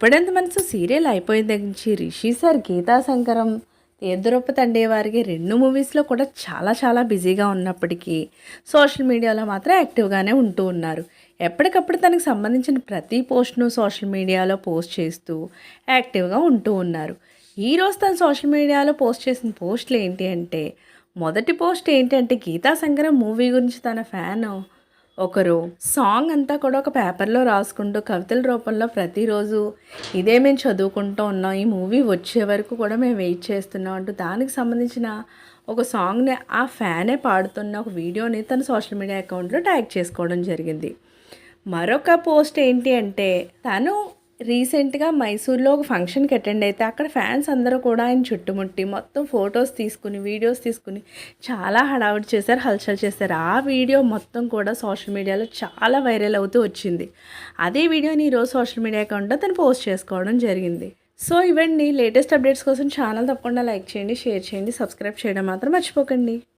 గుప్పడెంత మనసు సీరియల్ అయిపోయిన దగ్గర నుంచి రిషి సార్ గీతా శంకరం తీర్థరూపతి అండే వారికి రెండు మూవీస్లో కూడా చాలా చాలా బిజీగా ఉన్నప్పటికీ సోషల్ మీడియాలో మాత్రం యాక్టివ్గానే ఉంటూ ఉన్నారు. ఎప్పటికప్పుడు తనకు సంబంధించిన ప్రతి పోస్ట్ను సోషల్ మీడియాలో పోస్ట్ చేస్తూ యాక్టివ్గా ఉంటూ ఉన్నారు. ఈరోజు తను సోషల్ మీడియాలో పోస్ట్ చేసిన పోస్టులు ఏంటి అంటే మొదటి పోస్ట్ ఏంటంటే గీతా శంకరం మూవీ గురించి తన ఫ్యాన్ ఒకరు. సాంగ్ అంతా కూడా ఒక పేపర్లో రాసుకుంటూ కవితల రూపంలో ప్రతిరోజు ఇదే మేము చదువుకుంటూ ఉన్నాం ఈ మూవీ వచ్చే వరకు కూడా మేము వెయిట్ చేస్తున్నాం అంటూ దానికి సంబంధించిన ఒక సాంగ్ని ఆ ఫ్యానే పాడుతున్న ఒక వీడియోని తన సోషల్ మీడియా అకౌంట్లో ట్యాగ్ చేసుకోవడం జరిగింది. మరొక పోస్ట్ ఏంటి అంటే తను రీసెంట్గా మైసూర్లో ఒక ఫంక్షన్కి అటెండ్ అయితే అక్కడ ఫ్యాన్స్ అందరూ కూడా ఆయన చుట్టుముట్టి మొత్తం ఫొటోస్ తీసుకుని వీడియోస్ తీసుకుని చాలా హడావుడి చేశారు హల్చల్ చేశారు. ఆ వీడియో మొత్తం కూడా సోషల్ మీడియాలో చాలా వైరల్ అవుతూ వచ్చింది. అదే వీడియోని ఈరోజు సోషల్ మీడియా అకౌంట్లో తను పోస్ట్ చేసుకోవడం జరిగింది. సో ఇవండి. లేటెస్ట్ అప్డేట్స్ కోసం ఛానల్ తప్పకుండా లైక్ చేయండి షేర్ చేయండి సబ్స్క్రైబ్ చేయడం మాత్రం మర్చిపోకండి.